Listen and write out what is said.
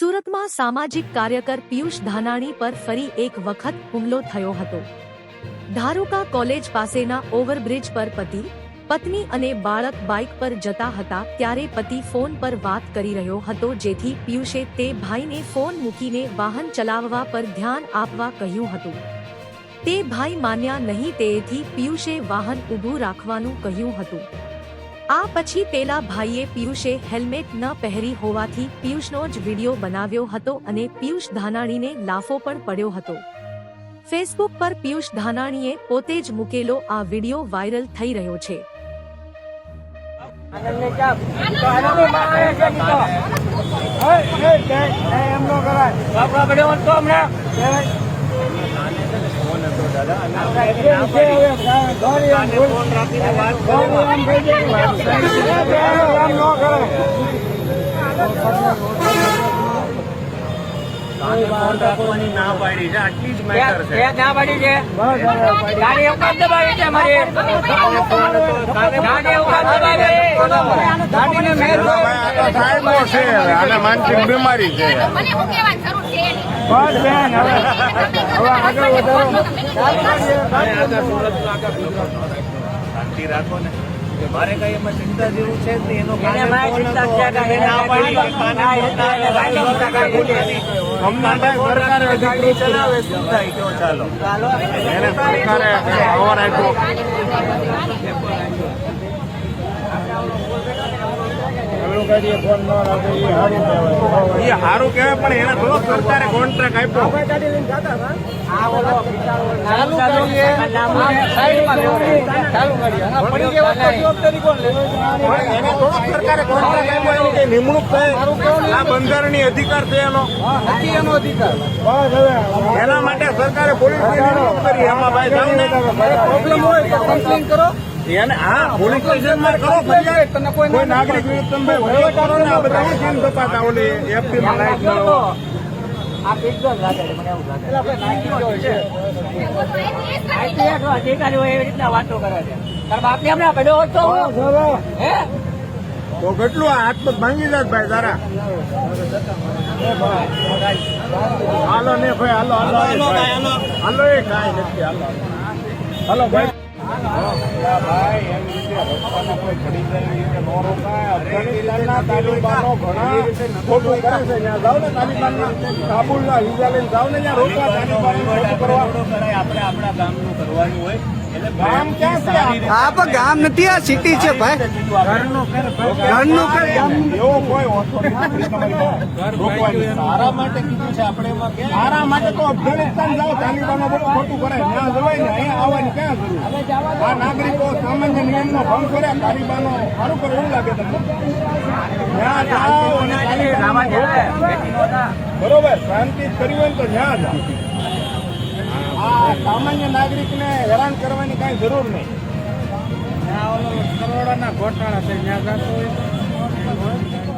સુરતમાં સામાજિક કાર્યકર પિયુષ ધાનાણી પર ફરી એક વખત હુમલો થયો હતો. ધારુકા કોલેજ પાસેના ઓવરબ્રિજ પર પતિ, પત્ની અને બાળક બાઇક પર જતા હતા ત્યારે પતિ ફોન પર વાત કરી રહ્યો હતો જેથી પિયુષે તે ભાઈને ફોન મૂકીને વાહન ચલાવવા પર ધ્યાન આપવા કહ્યું હતું. તે ભાઈ માન્યા નહીં તેથી પિયુષે વાહન ઊભું રાખવાનું કહ્યું હતું. આ પછી પેલા ભાઈએ પિયુષે હેલ્મેટ ન પહેરી હોવાથી પિયુષનો જ વીડિયો બનાવ્યો હતો અને પિયુષ ધાનાણીને લાફો પણ પડ્યો હતો ફેસબુક પર પિયુષ ધાનાણીએ પોતે જ મૂકેલો આ વીડિયો વાયરલ થઈ રહ્યો છે આનંદને ચાપ. તો આનંદમાં આવે છે નીતો. હે, હે, હે, હે, એમ નો કરાય. બાપડા પડ્યો હોત તો હમણાં. કહેવાય. આપણા એટલે વિશે હવે ગોળી આમ બોલ. ગોળી આમ થઈ જાય. આમ નો કરાય. ના પાડી છે આટલી જ મેટર છે ના પાડી છે. ગાડી એવું દબાવી છે અમારી. ગાડી એવું દબાવી. ગાડીને મેલ હોય. આ તો સાહેબો છે આને માનસિક બીમારી છે બસ બેન, હવે હવે આગળ વધારો. શાંતિ રાખો ને. મારે કઈ એમાં ચિંતા જેવું છે જ નહીં. એનો ના ના, સરકારે ચાલો. એને સરકારે પાવર આપ્યો એ સારું કહેવાય પણ સારું થોડો સરકારે કોન્ટ્રાક્ટ આપ્યો. આ ઓલો ચાલુ કરીએ. સાઈડમાં લેવો રે. ચાલુ કરીએ. હા, પડી ગયો તો જવાબદારી કોણ લે? પણ એને થોડો સરકારે કોન્ટ્રાક્ટ આપ્યો નિમણૂક થાય. આ બંધારણીય અધિકાર છે એનો. એનો અધિકાર. એના માટે સરકારે પોલીસ કરી. એમાં ભાઈ પ્રોબ્લેમ હોય તો કમ્પ્લેન કરો. એને હા પોલીસ સ્ટેશનમાં કરો ફરિયાદ તને કોઈ કોઈ નાગરિક વિરુદ્ધ તમે ભાઈ ને આ બધા કેમ તપાતા ઓલી એફપી માં લાઈટ મળો આ એકદમ લાગે મને એવું લાગે એટલે આપણે નાખી ગયો છે આઈપીએસ અધિકારીઓ એવી રીતના વાતો કરે છે તારા બાપને હમણાં પડ્યો હોત તો હે તો કેટલું હાથ પગ ભાંગી જાત ભાઈ તારા હાલો ને ભાઈ હાલો હાલો ભાઈ. હાલો એ કાંઈ નથી હાલો હાલો ભાઈ આપણે આપણા ગામનું કરવાનું હોય. આ? પણ ગામ નથી આ સિટી છે ભાઈ ઘરનું કર ઘરનું કર ગામ એવો કોઈ હોતો નથી તમારી પાસે. રોકવાની. સારા માટે કીધું છે આપણે એમાં ક્યાં? સારા માટે તો અફઘાનિસ્તાન જાઓ તાલિબાનો બધું ખોટું કરે ત્યાં જવાય ને અહીંયા આવવાની ક્યાં જરૂર આ નાગરિકો સામાન્ય નિયમનો ભંગ કર્યા તાલિબાનો સારું કરે એવું લાગે તમને ત્યાં જાઓ. બરોબર શાંતિ જ હોય તો ત્યાં જાઓ આ સામાન્ય નાગરિકને હેરાન કરવાની કાંઈ જરૂર નહીં. કરોડોના ઘોટાળા છે ત્યાં જતો હોય.